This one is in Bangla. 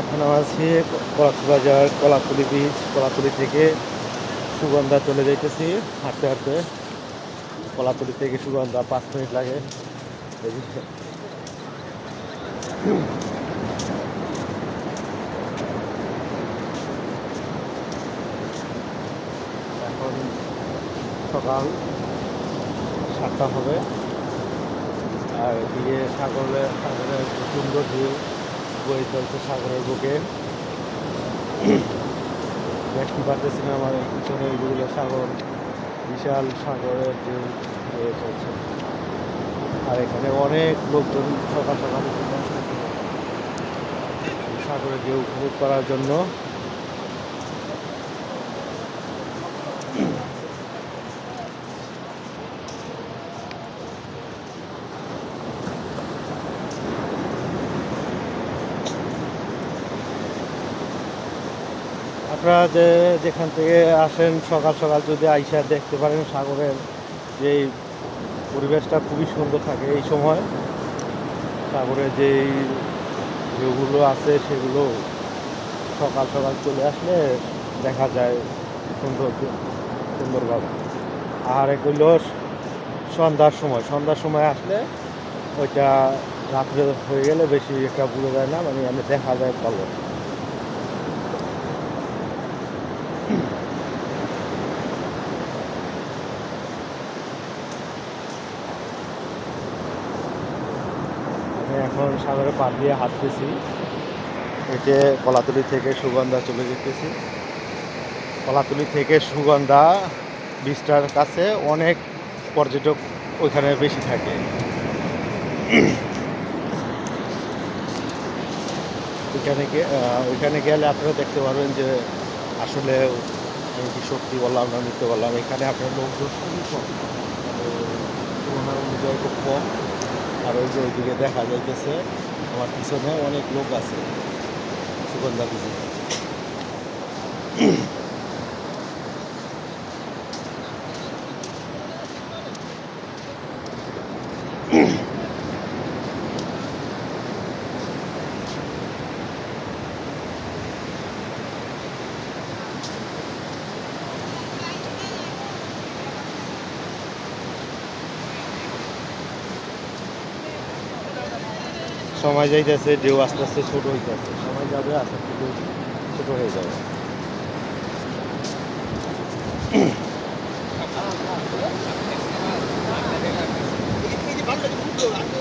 এখন আছি কক্সবাজার কলাতলি বীচ কলাতলি থেকে সুগন্ধা চলে যাইতেছি। হাঁটতে হাঁটতে কলাতলি থেকে সুগন্ধা পাঁচ মিনিট লাগে। এখন সকাল সাতটা হবে। আর এদিকে সাগরে সাগরে সুন্দর ভিউ বয়ে চলছে সাগরের বুকে। দেখতে পারতেছি না আমার পিছনে এইগুলো সাগর, বিশাল সাগরের ঢেউ বয়ে চলছে। আর এখানে অনেক লোকজন সকাল সকাল সাগরের ঢেউ উপভোগ করার জন্য। আপনারা যে যেখান থেকে আসেন সকাল সকাল যদি আইসা দেখতে পারেন সাগরের, যে পরিবেশটা খুবই সুন্দর থাকে এই সময়। সাগরের যেই যেগুলো আছে সেগুলো সকাল সকাল চলে আসলে দেখা যায় সুন্দর সুন্দরভাবে। আর এগুলো সন্ধ্যার সময় সন্ধ্যার সময় আসলে ওইটা রাত্রে হয়ে গেলে বেশি একটা বোঝা যায় না মানে আমি দেখা যায় ভালো। এখন সাগরে পার দিয়ে হাঁটতেছি। এতে কলাতলি থেকে সুগন্ধা চলে যেতেছি। কলাতলি থেকে সুগন্ধা বিচটার কাছে অনেক পর্যটক ওইখানে বেশি থাকে। ওইখানে ওইখানে গেলে আপনারা দেখতে পারবেন যে আসলে আমি কি সত্যি বললাম না মিথ্যে বললাম? এখানে আপনার লোকজন খুবই কম। মানে তুলনা অনুযায়ী খুব কম। আর ওই যে ওইদিকে দেখা যাইতেছে আমার পিছনে অনেক লোক আছে। সুগন্ধা পিছনে। সময় যাইতেছে, ঢেউ আস্তে আস্তে ছোট হইতেছে। সময় যাবে, আস্তে আস্তে ঢেউ ছোট হয়ে যাবে। ফুটবল